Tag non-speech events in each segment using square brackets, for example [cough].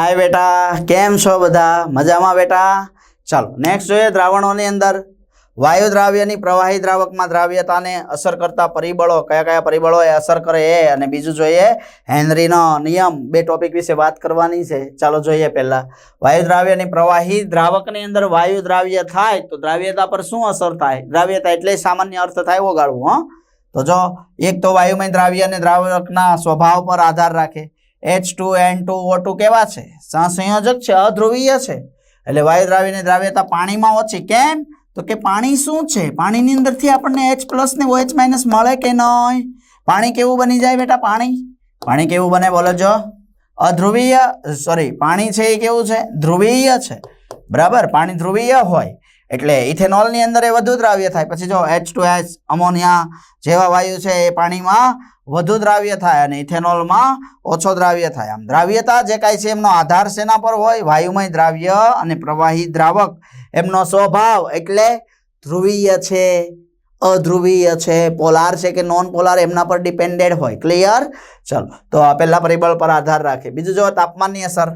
હાય બેટા, કેમ છો બધા? મજામાં બેટા? ચાલો નેક્સ્ટ જોઈએ દ્રાવણોની અંદર. વાયુ દ્રાવ્યની પ્રવાહી દ્રાવકમાં દ્રાવ્યતાને અસર કરતા પરિબળો, કયા કયા પરિબળો એ અસર કરે એ અને બીજું જોઈએ હેનરીનો નિયમ. બે ટોપિક વિશે વાત કરવાની છે. ચાલો જોઈએ પહેલાં. વાયુ દ્રાવ્યની પ્રવાહી દ્રાવકની અંદર વાયુ દ્રાવ્ય થાય તો દ્રાવ્યતા પર શું અસર થાય? દ્રાવ્યતા એટલે સામાન્ય અર્થ થાય ઓગાળવું, હં. તો જો એક તો વાયુમય દ્રાવ્ય અને દ્રાવકના સ્વભાવ પર આધાર રાખે. H two N two O two કેવા છે? સહસંયોજક છે, અધ્રુવીય છે. એટલે વાયુ દ્રાવ્યની દ્રાવ્યતા પાણીમાં ઓછી. કેમ? તો કે પાણી શું છે? પાણીની અંદરથી આપણને એચ પ્લસ ને ઓએચ માઇનસ મળે કે નહીં? પાણી કેવું બની જાય બેટા પાણી? પાણી કેવું બને બોલો જો. અધ્રુવીય સોરી પાણી છે એ કેવું છે? ધ્રુવીય છે. બરાબર? પાણી ધ્રુવીય હોય. એટલે ઇથેનોલની અંદર એ વધુ દ્રાવ્ય થાય. પછી જો એચ ટુ એચ અમોનિયા જેવા વાયુ છે એ પાણીમાં વધુ દ્રાવ્ય થાય અને ઇથેનોલમાં ઓછો દ્રાવ્ય થાય. આમ દ્રાવ્યતા જે કાંઈ છે એમનો આધાર શેના પર હોય? વાયુમય દ્રાવ્ય અને પ્રવાહી દ્રાવક. એમનો સ્વભાવ એટલે ધ્રુવીય છે, અધ્રુવીય છે, પોલાર છે કે નોન પોલાર એમના પર ડિપેન્ડેડ હોય. ક્લિયર? ચલો, તો આ પહેલા પરિબળ પર આધાર રાખે. બીજું જો તાપમાનની અસર.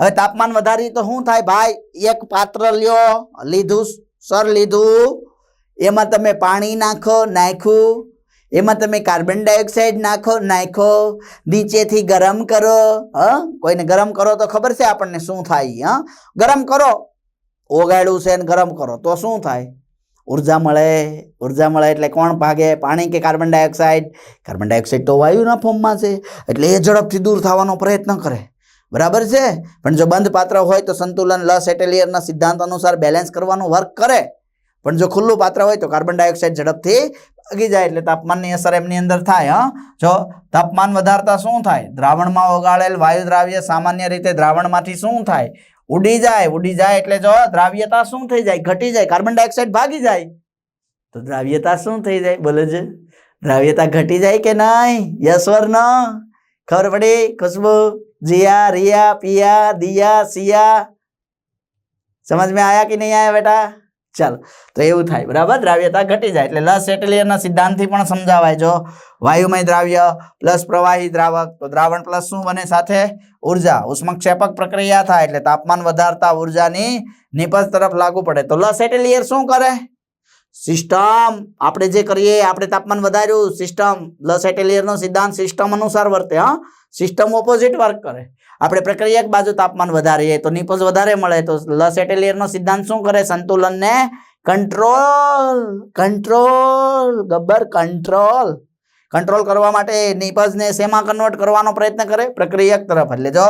હવે તાપમાન વધારી તો શું થાય ભાઈ? એક પાત્ર લ્યો. લીધું, સર, લીધું. એમાં તમે પાણી નાખો, નાખ્યું. એમાં તમે કાર્બન ડાયોક્સાઇડ નાખો નાખો, નીચેથી ગરમ કરો, હ? કોઈને ગરમ કરો તો ખબર છે આપણને શું થાય, હા? ગરમ કરો. ઓગાળ્યું છે ને ગરમ કરો, તો શું થાય? ઊર્જા મળે. ઊર્જા મળે એટલે કોણ ભાગે? પાણી કે કાર્બન ડાયોક્સાઇડ કાર્બન ડાયોક્સાઇડ તો વાયુના ફોર્મમાં છે, એટલે એ ઝડપથી દૂર થવાનો પ્રયત્ન કરે. બરાબર છે? પણ જો બંધ પાત્ર હોય તો સંતુલન, લસ એટેલિયરના સિદ્ધાંત અનુસાર બેલેન્સ કરવાનું વર્ક કરે. પણ જો ખુલ્લું પાત્ર હોય તો કાર્બન ડાયોક્સાઇડ ઝડપથી ભાગી જાય એટલે તાપમાનની અસર એમની અંદર થાય હા જો તાપમાન વધારતા શું થાય દ્રાવણમાં ઓગાળેલ વાયુ દ્રાવ્ય સામાન્ય રીતે દ્રાવણમાંથી શું થાય ઉડી જાય ઉડી જાય એટલે જો દ્રાવ્યતા શું થઈ જાય ઘટી જાય કાર્બન ડાયોક્સાઇડ ભાગી જાય તો દ્રાવ્યતા શું થઈ જાય બોલે છે દ્રાવ્યતા ઘટી જાય કે નહીં યસ ઓર નો ખબર પડી ખુશ્બુ जिया रिया पिया दिया सिया समझ में आया कि नहीं आया बेटा ચાલો, તો એવું થાય, બરાબર? દ્રાવ્યતા ઘટી જાય એટલે લસ એટેલિયરના સિદ્ધાંતથી પણ સમજાવાય, જો. વાયુમય દ્રાવ્ય પ્લસ પ્રવાહી દ્રાવક, તો દ્રાવણ પ્લસ શું બને સાથે? ઊર્જા, ઉષ્મક્ષેપક પ્રક્રિયા થાય એટલે તાપમાન વધારતા ઉર્જાની નિપજ તરફ લાગુ પડે. તો લસ એટેલિયર શું કરે? સિસ્ટમ. આપણે જે કરીએ, આપણે તાપમાન વધાર્યું, સિસ્ટમ. લસ એટેલિયરનો સિદ્ધાંત, સિસ્ટમ અનુસાર વર્તે, હા. સિસ્ટમ ઓપોઝિટ વર્ક કરે. આપણે પ્રક્રિયક બાજુ તાપમાન વધારીએ તો નિપજ વધારે મળે તો લસ એટેલિયરનો સિદ્ધાંત શું કરે? સંતુલનને control control Gabbar control control કરવા માટે નિપજને શેમાં કન્વર્ટ કરવાનો પ્રયત્ન કરે? પ્રક્રિયક તરફ. એટલે જો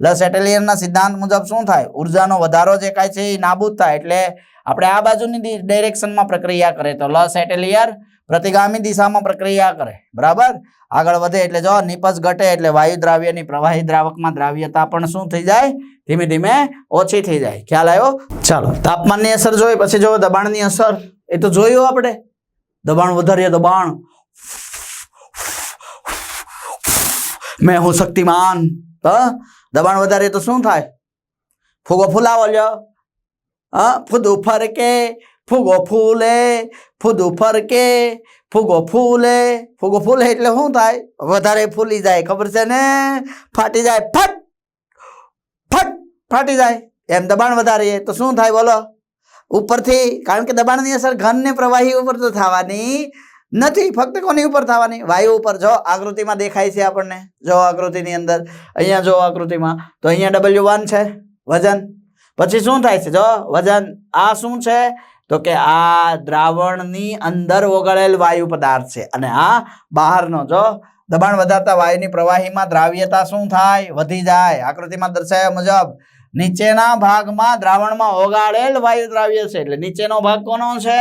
લસ એટેલિયરના સિદ્ધાંત મુજબ શું થાય? ઉર્જાનો વધારો જે કાંઈ છે એ નાબૂદ થાય. એટલે આપણે આ બાજુની ડાયરેક્શનમાં પ્રક્રિયા કરે તો લસ એટેલિયર પ્રતિગામી દિશામાં પ્રક્રિયા કરે. બરાબર? આગળ વધે એટલે જો નિપજ ઘટે એટલે વાયુ દ્રાવ્યની પ્રવાહી દ્રાવકમાં દ્રાવ્યતા પણ શું થઈ જાય? ધીમે ધીમે ઓછી થઈ જાય. ખ્યાલ આવ્યો? ચાલો, તાપમાનની અસર જોઈ, પછી જો દબાણની અસર, એ તો જોયું આપણે. દબાણ વધારીએ દબાણ મેં હું શક્તિમાન. દબાણ વધારીએ તો શું થાય? ફૂગો ફૂલાવો લ્યો. હા ફૂદું ફરકે ફૂગો ફૂલે ફૂદું ફરકે ફૂગો ફૂલે ફૂગો ફૂલે એટલે શું થાય વધારે ફૂલી જાય ખબર છે ને ફાટી જાય ફટ ફટ ફાટી જાય એમ દબાણ વધારીએ તો શું થાય બોલો ઉપરથી કારણ કે દબાણની અસર ઘનને પ્રવાહી ઉપર તો થવાની નથી ફક્ત કોની ઉપર થવાની વાયુ ઉપર જો આકૃતિમાં દેખાય છે આપણને જો આકૃતિની અંદર અહીંયા જો આકૃતિમાં તો અહીંયા ડબલ્યુ વન છે વજન પછી શું થાય છે? જો વજન આ શું છે? તો કે આ દ્રાવણની અંદર ઓગળેલ વાયુ પદાર્થ છે અને આ બહારનો, જો દબાણ વધારતા વાયુની પ્રવાહીમાં દ્રાવ્યતા શું થાય? વધી જાય. આકૃતિમાં દર્શાવ્યા મુજબ નીચેના ભાગમાં દ્રાવણમાં ઓગાળેલ વાયુ દ્રાવ્ય છે. એટલે નીચેનો ભાગ કોનો છે?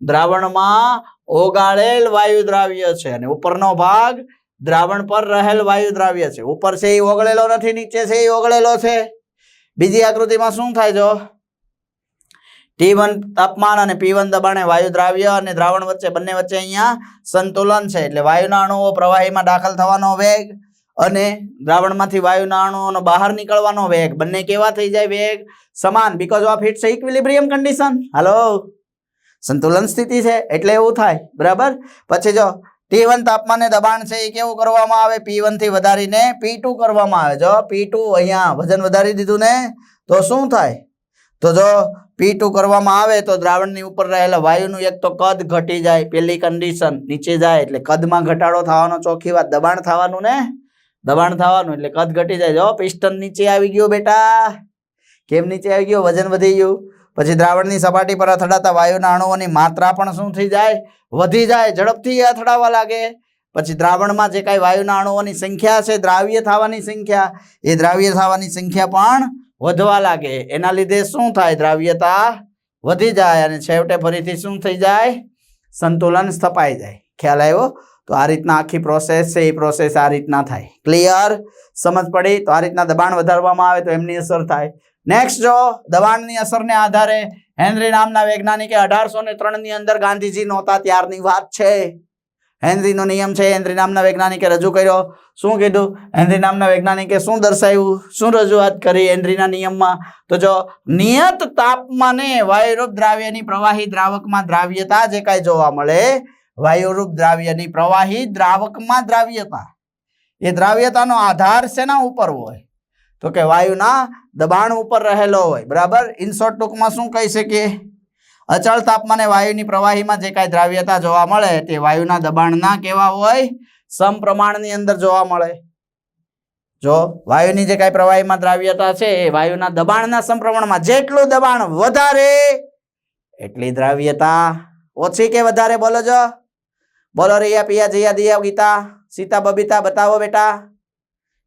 દ્રાવણમાં ઓગાળેલ વાયુ દ્રાવ્ય છે અને ઉપરનો ભાગ દ્રાવણ પર રહેલ વાયુ દ્રાવ્ય છે. ઉપર છે એ ઓગળેલો નથી, નીચે છે એ ઓગળેલો છે. બીજી આકૃતિમાં શું થાય જો? ટી વન તાપમાન અને પી વન દબાણે વાયુ દ્રાવ્ય અને દ્રાવણ વચ્ચે બંને વચ્ચે અહીંયા સંતુલન છે. એટલે વાયુના અણુઓ પ્રવાહીમાં દાખલ થવાનો વેગ અને દ્રાવણમાંથી વાયુના અણુઓનો બહાર નીકળવાનો વેગ. બંને કેવા થઈ જાય? વેગ સમાન. Because of it's equilibrium condition હાલો સંતુલન સ્થિતિ છે. એટલે એવું થાય. બરાબર? પછી જો ટી વન તાપમાને દબાણ છે એ કેવું કરવામાં આવે? પી વનથી વધારીને પી ટુ કરવામાં આવે. જો પી ટુ અહીંયા વજન વધારી દીધું ને, તો શું થાય? તો જો પી ટુ કરવામાં આવે તો દ્રાવણની ઉપર રહેલા વાયુનું એક તો કદ ઘટી જાય, પેલી કન્ડિશન નીચે જાય, એટલે કદમાં ઘટાડો થવાનો ચોખ્ખી વાત. દબાણ થવાનું ને? દબાણ થવાનું, એટલે કદ ઘટી જાય. જો પિસ્ટન નીચે આવી ગયો બેટા. કેમ નીચે આવી ગયો? વજન વધી ગયું. પછી દ્રાવણની સપાટી પર અથડાતા વાયુના અણુઓની માત્રા પણ શું થઈ જાય? વધી જાય, ઝડપથી અથડાવા લાગે. પછી દ્રાવણમાં જે કાંઈ વાયુના અણુઓની સંખ્યા છે, દ્રાવ્ય થવાની સંખ્યા, એ દ્રાવ્ય થવાની સંખ્યા પણ વધવા લાગે. એના લીધે શું થાય? દ્રાવ્યતા વધી જાય અને છેવટે ફરીથી શું થઈ જાય? સંતુલન સ્થપાઈ જાય. ખ્યાલ આવ્યો? તો આ રીતના આખી પ્રોસેસ છે, એ પ્રોસેસ આ રીતના થાય. ક્લિયર સમજ પડી? તો આ રીતના દબાણ વધારવામાં આવે તો એમની અસર થાય. નેક્સ્ટ જો, દબાણની અસરને આધારે હેનરી નામના વૈજ્ઞાનિકે અઢારસો ને ત્રણની અંદર ગાંધીજી નહોતા ત્યારની વાત છે. હેનરીનો નિયમ છે, હેનરી નામના વૈજ્ઞાનિકે રજૂ કર્યો. શું કીધું? હેનરી નામના વૈજ્ઞાનિકે શું દર્શાવ્યું? શું રજૂઆત કરી હેનરીના નિયમમાં? તો જો, નિયત તાપમાને વાયુરૂપ દ્રાવ્યની પ્રવાહી દ્રાવકમાં દ્રાવ્યતા જે કાંઈ જોવા મળે, વાયુરૂપ દ્રાવ્યની પ્રવાહી દ્રાવકમાં દ્રાવ્યતા. એ દ્રાવ્યતાનો આધાર શેના ઉપર હોય? તો કે વાયુના દબાણ ઉપર રહેલો હોય, બરાબર? ઇન ટૂંકમાં શું કહી શકીએ? અચળ તાપમાને વાયુની પ્રવાહીમાં જે કાંઈ દ્રાવ્યતા જોવા મળે તે વાયુના દબાણના કેવા હોય? સમપ્રમાણની અંદર જોવા મળે. જો વાયુની જે કાંઈ પ્રવાહીમાં દ્રાવ્યતા છે, એ વાયુના દબાણના સમપ્રમાણમાં જેટલું દબાણ વધારે, એટલી દ્રાવ્યતા ઓછી કે વધારે? બોલો જો. બોલો રૈયા પિયા જૈયા, દિયા, ગીતા, સીતા, બબીતા, બતાવો બેટા.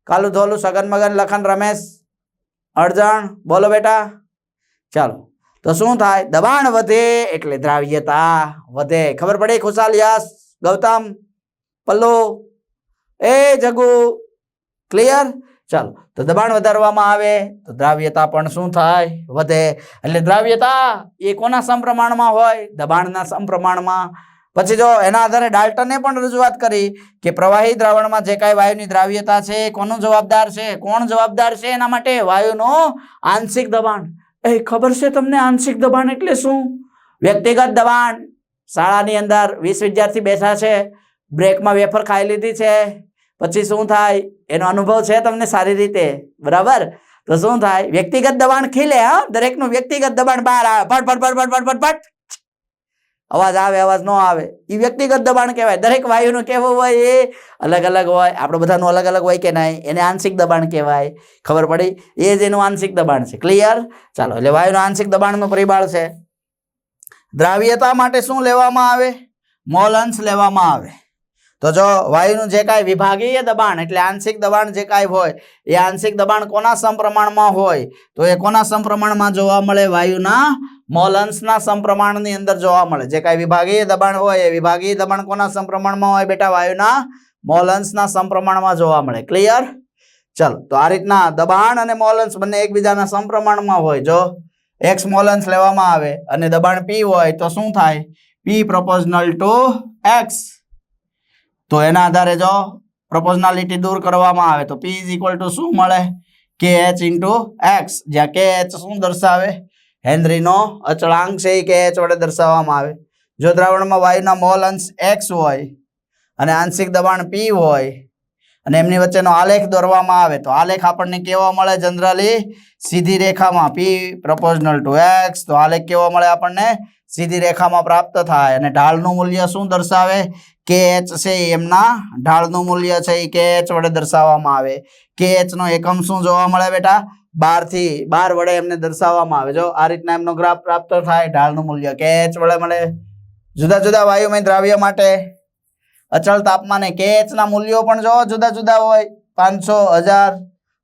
કાલુ ધોલું, સગન મગન, લખન, રમેશ, અડજણ, બોલો બેટા. ચાલો, તો શું થાય? દબાણ વધે એટલે દ્રાવ્યતા વધે. ખબર પડે? ખુશાલ યસ ગૌતમ, પલ્લુ. એ જગુ ક્લિયર ચાલો, તો દબાણ વધારવામાં આવે, તો દ્રાવ્યતા પણ શું થાય? વધે. એટલે દ્રાવ્યતા એ કોના સમપ્રમાણમાં હોય? દબાણના સમપ્રમાણમાં પછી જો એના આધારે ડાલ્ટને પણ રજૂઆત કરી કે પ્રવાહી દ્રાવણમાં જે કાંઈ વાયુની દ્રાવ્યતા છે, કોનું જવાબદાર છે, કોણ જવાબદાર છે, એના માટે વાયુનો આંશિક દબાણ. એ ખબર છે તમને આંશિક દબાણ એટલે શું? વ્યક્તિગત દબાણ. શાળાની અંદર વીસ વિદ્યાર્થી બેઠા છે, બ્રેકમાં વેફર ખાઈ લીધી છે, પછી શું થાય? એનો અનુભવ છે તમને સારી રીતે, બરાબર? તો શું થાય? વ્યક્તિગત દબાણ ખીલે, હા? દરેકનું વ્યક્તિગત દબાણ બહાર આવે. ફટ ફટ ફટ ફટ ફટ ફટ ફટ. અવાજ આવે, અવાજ ન આવે. એ વ્યક્તિગત દબાણ કહેવાય. દરેક વાયુનું કહેવું હોય એ અલગ અલગ હોય. આપણે બધાનું અલગ અલગ હોય કે નહીં, એને આંશિક દબાણ કહેવાય. ખબર પડી? એ જ એનું આંશિક દબાણ છે. ક્લિયર ચાલો, એટલે વાયુનું આંશિક દબાણનું પરિબળ છે. દ્રાવ્યતા માટે શું લેવામાં આવે? મોલ અંશ લેવામાં આવે. તો જો વાયુનું જે કાંઈ વિભાગીય દબાણ, એટલે આંશિક દબાણ જે કાંઈ હોય, એ આંશિક દબાણ કોના સમપ્રમાણમાં હોય? તો એ કોના સમપ્રમાણમાં જોવા મળે? વાયુના મોલ અંશના સંપ્રમાણની અંદર જોવા મળે. જે કાંઈ વિભાગીય દબાણ હોય એ વિભાગીય દબાણ કોના સંપ્રમાણમાં હોય બેટા? વાયુના મોલ અંશના સંપ્રમાણમાં જોવા મળે. ક્લિયર ચલો, તો આ રીતના દબાણ અને મોલ અંશ બંને એકબીજાના સંપ્રમાણમાં હોય. જો એક્સ મોલ અંશ લેવામાં આવે અને દબાણ પી હોય તો શું થાય? પી પ્રપોઝનલ ટુ એક્સ તો એના આધારે જો પ્રપોઝનાલિટી દૂર કરવામાં આવે તો પી ઇઝ ઇક્વલ ટુ શું મળે? કે એચ ઇન્ટુ એક્સ જ્યાં કે એચ શું દર્શાવે? હેનરીનો અચળાંક છે એ કે એચ વડે દર્શાવવામાં આવે. જો દ્રાવણમાં વાયુના મોલ અંશ એક્સ હોય અને આંશિક દબાણ પી હોય અને એમની વચ્ચેનો આલેખ દોરવામાં આવે, તો આલેખ આપણને કેવો મળે જનરલી? સીધી રેખામાં, પી પ્રપોઝનલ ટુ એક્સ, તો આલેખ કેવો મળે આપણને? સીધી રેખામાં પ્રાપ્ત થાય. અને ઢાળનું મૂલ્ય શું દર્શાવે? કે એચ છે એમના ઢાળનું મૂલ્ય છે એ કે એચ વડે દર્શાવવામાં આવે. કે એચનો એકમ શું જોવા મળે બેટા? બારથી બાર વડે એમને દર્શાવવામાં આવે. જો આ રીતના એમનો ગ્રાફ પ્રાપ્ત થાય, ઢાળનું મૂલ્ય. કે એચ વડે મળે. જુદા જુદા વાયુમય દ્રાવ્ય માટે અચળ તાપમાને કે એચ ના મૂલ્યો પણ જો જુદા જુદા હોય, પાંચસો, હજાર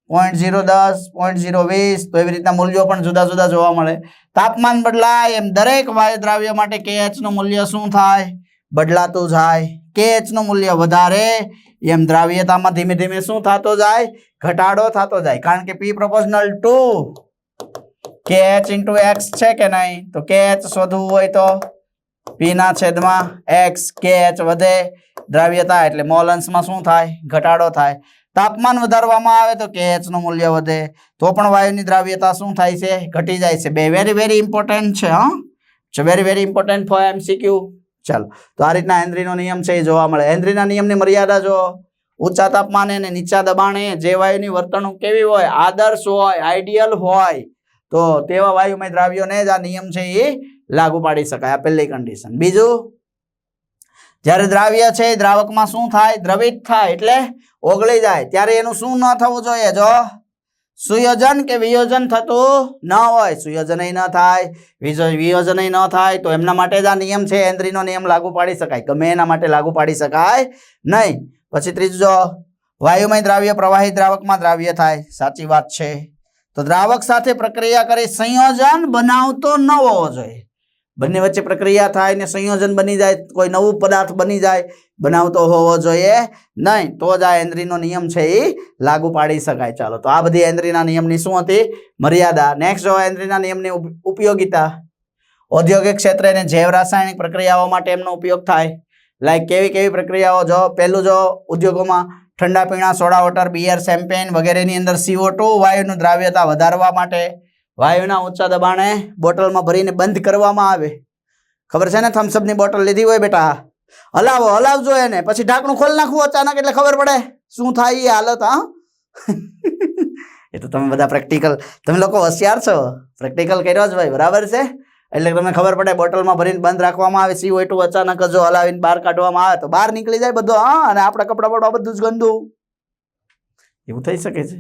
પોઈન્ટ ઝીરો દસ પોઈન્ટ ઝીરો વીસ, તો એવી રીતના મૂલ્યો પણ જુદા જુદા જોવા મળે. તાપમાન બદલાય એમ દરેક વાયુ દ્રાવ્ય માટે કે એચનું મૂલ્ય શું થાય? બદલાતું જાય. કે એચનું મૂલ્ય વધારે એમ દ્રાવ્યતામાં ધીમે ધીમે શું થતો જાય? ઘટાડો થતો જાય. કારણ કે P proportional to K H into X છે કે નહીં? તો કે એચ શોધવું હોય તો પી ના છેદમાં એક્સ કે એચ વધે દ્રાવ્યતા એટલે મોલ અંશમાં શું થાય? ઘટાડો થાય. તાપમાન વધારવામાં આવે તો કે એચનું મૂલ્ય વધે. તો પણ વાયુની દ્રાવ્યતા શું થાય છે? ઘટી જાય છે. બે વેરી વેરી ઇમ્પોર્ટન્ટ છે, હા? Very very important for MCQ ચાલો. તો આ રીતના હેન્દ્રીનો નિયમ છે, એ જોવા મળે. હેન્દ્રીના નિયમની મર્યાદા જો ઊંચા તાપમાને અને નીચા દબાણે જે વાયુની વર્તણૂક કેવી હોય, આદર્શ હોય આઈડિયલ હોય, તો તેવા વાયુમય દ્રાવ્યોને જ આ નિયમ છે એ લાગુ પાડી શકાય, આ પહેલી કન્ડિશન બીજું, જ્યારે દ્રાવ્ય છે દ્રાવકમાં શું થાય? દ્રવિત થાય એટલે ઓગળી જાય. ત્યારે એનું શું ન થવું જોઈએ? જો સુયોજન કે વિયોજન થતું ન હોય, સુયોજન ન થાય, વિજો- વિયોજન ન થાય, તો એમના માટે જ આ નિયમ છે એન્દ્રીનો નિયમ લાગુ પાડી શકાય. ગમે એના માટે લાગુ પાડી શકાય નહીં. પછી ત્રીજું વાયુમય દ્રાવ્ય પ્રવાહી દ્રાવકમાં દ્રાવ્ય થાય. સાચી વાત છે. તો દ્રાવક સાથે પ્રક્રિયા કરી, સંયોજન બનાવતો ન હોવો જોઈએ બંને વચ્ચે પ્રક્રિયા થાય ને સંયોજન બની જાય, કોઈ નવું પદાર્થ બની જાય, બનાવતો હોવો જોઈએ નહીં. તો જ આ એન્દ્રીનો નિયમ છે એ લાગુ પાડી શકાય. ચાલો, તો આ બધી એન્દ્રીના નિયમની શું હતી? મર્યાદા. નેક્સ્ટ જો એન્દ્રીના નિયમની ઉપયોગિતા. ઔદ્યોગિક ક્ષેત્રે અને જૈવ રાસાયણિક પ્રક્રિયાઓ માટે એમનો ઉપયોગ થાય. લાઈક કેવી કેવી પ્રક્રિયાઓ જો? પહેલું જો ઉદ્યોગોમાં ઠંડા પીણા, સોડા વોટર બિયર સેમ્પેન વગેરેની અંદર સીઓ ટુ વાયુનું દ્રાવ્યતા વધારવા માટે વાયુના ઊંચા દબાણે બોટલમાં ભરીને બંધ કરવામાં આવે. ખબર છે ને થમ્સઅપની બોટલ લીધી હોય બેટા? હલાવો, હલાવજો એને. પછી ઢાંકણું ખોલી નાખવું અચાનક એટલે ખબર પડે શું થાય એ હાલત, હા? [laughs] એ તો તમે બધા પ્રેક્ટિકલ તમે લોકો હોશિયાર છો. પ્રેક્ટિકલ કર્યો જ ભાઈ, બરાબર છે? એટલે તમને ખબર પડે બોટલમાં ભરીને બંધ રાખવામાં આવે સી હોય અચાનક જ હલાવીને બહાર કાઢવામાં આવે તો બહાર નીકળી જાય બધું, હા, અને આપણા કપડાં બપડા બધું જ ગંદુ. એવું થઈ શકે છે.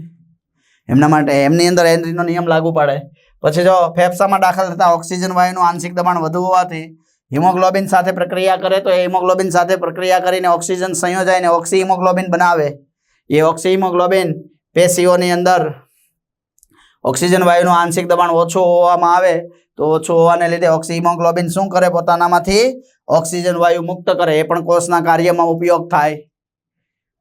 એમના માટે, એમની અંદર હેનરીનો નિયમ લાગુ પડે. પછી જો ફેફસામાં દાખલ થતા ઓક્સિજન, વાયુનું આંશિક દબાણ વધુ હોવાથી હિમોગ્લોબિન સાથે પ્રક્રિયા કરે તો એ હિમોગ્લોબિન સાથે પ્રક્રિયા કરીને ઓક્સિજન સંયોજાઈને ઓક્સી હિમોગ્લોબિન બનાવે. એ ઓક્સી હિમોગ્લોબિન પેશીઓની અંદર ઓક્સિજન વાયુનું આંશિક દબાણ ઓછું હોવામાં આવે તો ઓછું હોવાને લીધે ઓક્સિમોગ્લોબિન શું કરે? પોતાનામાંથી ઓક્સિજન વાયુ મુક્ત કરે. એ પણ કોષના કાર્યમાં ઉપયોગ થાય.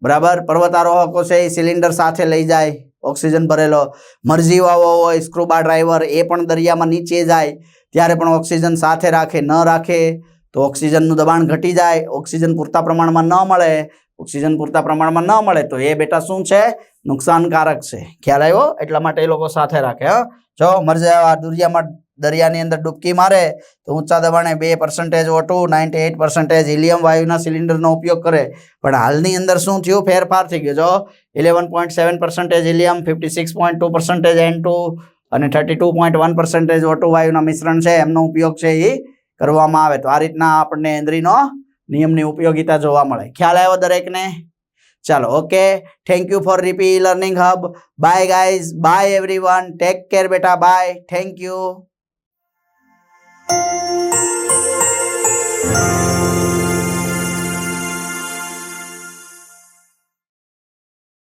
બરાબર? પર્વતારોહકો છે એ સિલિન્ડર સાથે લઈ જાય ઓક્સિજન ભરેલો. મરજીવાઓ હોય, સ્ક્રુબા ડ્રાઈવર, એ પણ દરિયામાં નીચે જાય. ત્યારે પણ ઓક્સિજન સાથે રાખે, ન રાખે તો ઓક્સિજનનું દબાણ ઘટી જાય. ઓક્સિજન પૂરતા પ્રમાણમાં ન મળે ઓક્સિજન પૂરતા પ્રમાણમાં ન મળે તો એ બેટા શું છે? નુકસાનકારક છે. ખ્યાલ આવ્યો? એટલા માટે એ લોકો સાથે રાખે, હા. જો મરજા દુરિયામાં દરિયાની અંદર ડૂબકી મારે, તો ઊંચા દબાણે બે percentage O two ninety eight percentage helium વાયુના સિલિન્ડરનો ઉપયોગ કરે. પણ હાલની અંદર શું થયું? ફેરફાર થઈ ગયો. જો eleven point seven percentage helium fifty six point two percentage N two અને thirty two point one percentage O two વાયુના મિશ્રણ છે, એમનો ઉપયોગ છે એ કરવામાં આવે. તો આ રીતના આપણને એન્દ્રીનો નિયમની ઉપયોગિતા જોવા મળે. ખ્યાલ આવ્યો દરેકને? ચાલો, okay. Thank you for RP learning hub bye guys bye everyone take care બેટા. Bye thank you